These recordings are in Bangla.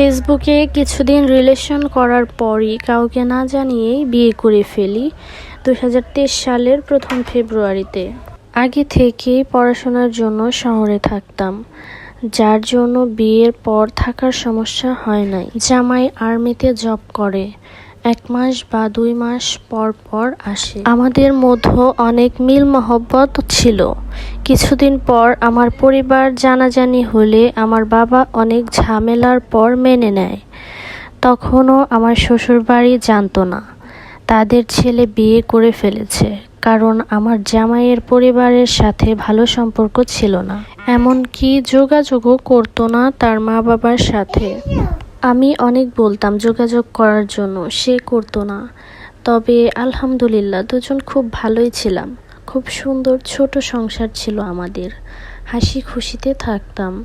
ফেসবুকে কিছুদিন রিলেশন করার পরই কাউকে না জানিয়েই বিয়ে করে ফেলি দু সালের প্রথম ফেব্রুয়ারিতে। আগে থেকেই পড়াশোনার জন্য শহরে থাকতাম, যার জন্য বিয়ের পর থাকার সমস্যা হয় নাই। জামাই আর্মিতে জব করে, এক মাস বা দুই মাস পর পর আসে। আমাদের মধ্যে অনেক মিল মহব্বত ছিল কিছুদিন পর আমার পরিবার জানাজানি হলে আমার বাবা অনেক ঝামেলার পর মেনে নেয়। তখনও আমার শ্বশুরবাড়ি জানতো না। তাদের ছেলে বিয়ে করে ফেলেছে, কারণ আমার জামাইয়ের পরিবারের সাথে ভালো সম্পর্ক ছিল না। এমনকি যোগাযোগও করতো না তার মা বাবার সাথে। আমি অনেক বলতাম যোগাযোগ করার জন্য, সে করতো না। তবে আলহামদুলিল্লাহ, দুজন খুব ভালোই ছিলাম। খুব সুন্দর ছোট সংসার ছিল আমাদের। হাসি খুশিতে থাকতাম।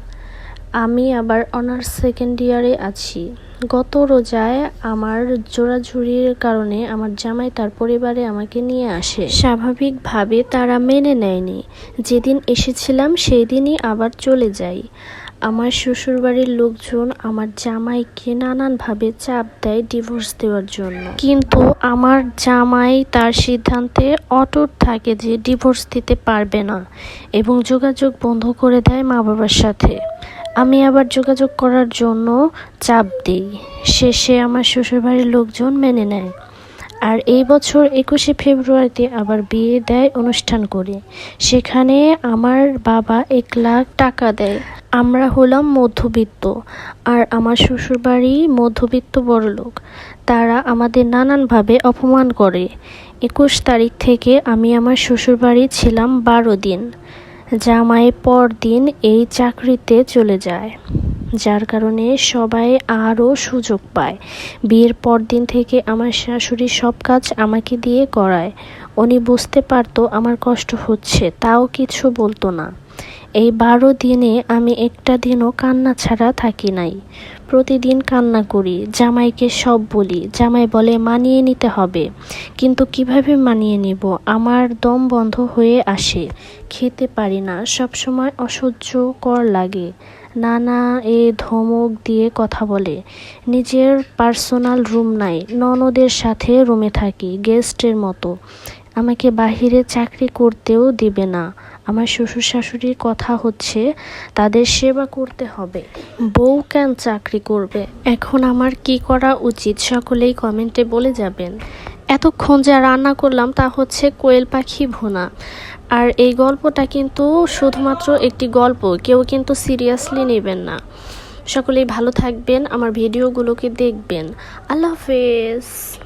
আমি আবার অনার্স সেকেন্ড ইয়ারে আছি। গত রোজায় আমার জোড়াঝুড়ির কারণে আমার জামাই তার পরিবারে আমাকে নিয়ে আসে। স্বাভাবিকভাবে তারা মেনে নেয়নি। যেদিন এসেছিলাম সেই দিনই আবার চলে যাই। আমার শ্বশুরবাড়ির লোকজন আমার জামাইকে নানানভাবে চাপ দেয় ডিভোর্স দেওয়ার জন্য। কিন্তু আমার জামাই তার সিদ্ধান্তে অটুট থাকে যে ডিভোর্স দিতে পারবে না এবং যোগাযোগ বন্ধ করে দেয় মা বাবার সাথে। আমি আবার যোগাযোগ করার জন্য চাপ দিই। শেষে আমার শ্বশুরবাড়ির লোকজন মেনে নেয়। আর এই বছর একুশে ফেব্রুয়ারিতে আবার বিয়ে দেয় অনুষ্ঠান করে। সেখানে আমার বাবা এক লাখ টাকা দেয়। আমরা হলাম মধ্যবিত্ত, আর আমার শ্বশুরবাড়ি মধ্যবিত্ত বড়লোক। তারা আমাদের নানানভাবে অপমান করে। একুশ তারিখ থেকে আমি আমার শ্বশুরবাড়ি ছিলাম বারো দিন। জামাই পর দিন এই চাকরিতে চলে যায়। যার কারণে সবাই আরও সুযোগ পায়। বিয়ের পর দিন থেকে আমার শাশুড়ি সব কাজ আমাকে দিয়ে করায়। উনি বুঝতে পারতো আমার কষ্ট হচ্ছে, তাও কিছু বলতো না। এই বারো দিনে আমি একটা দিনও কান্না ছাড়া থাকি নাই। প্রতিদিন কান্না করি, জামাইকে সব বলি, জামাই বলে, মানিয়ে নিতে হবে। কিন্তু কীভাবে মানিয়ে নিব? আমার দম বন্ধ হয়ে আসে, খেতে পারি না, সবসময় অসহ্যকর লাগে। নানা এ ধমক দিয়ে কথা বলে, নিজের পার্সোনাল রুম নাই, ননদের সাথে রুমে থাকি, গেস্টের মতো। আমাকে বাহিরে চাকরি করতেও দিবে না। আমার শ্বশুর শাশুড়ির কথা হচ্ছে, তাদের সেবা করতে হবে। বউ কেন চাকরি করবে? এখন আমার কি করা উচিত? সকলেই কমেন্টে বলে যাবেন। এতক্ষণ যা রান্না করলাম তা হচ্ছে কোয়েল পাখি ভোনা। আর এই গল্পটা কিন্তু শুধুমাত্র একটি গল্প, কেউ কিন্তু সিরিয়াসলি নেবেন না। সকলেই ভালো থাকবেন, আমার ভিডিওগুলোকে দেখবেন। আল্লাহ হাফেজ।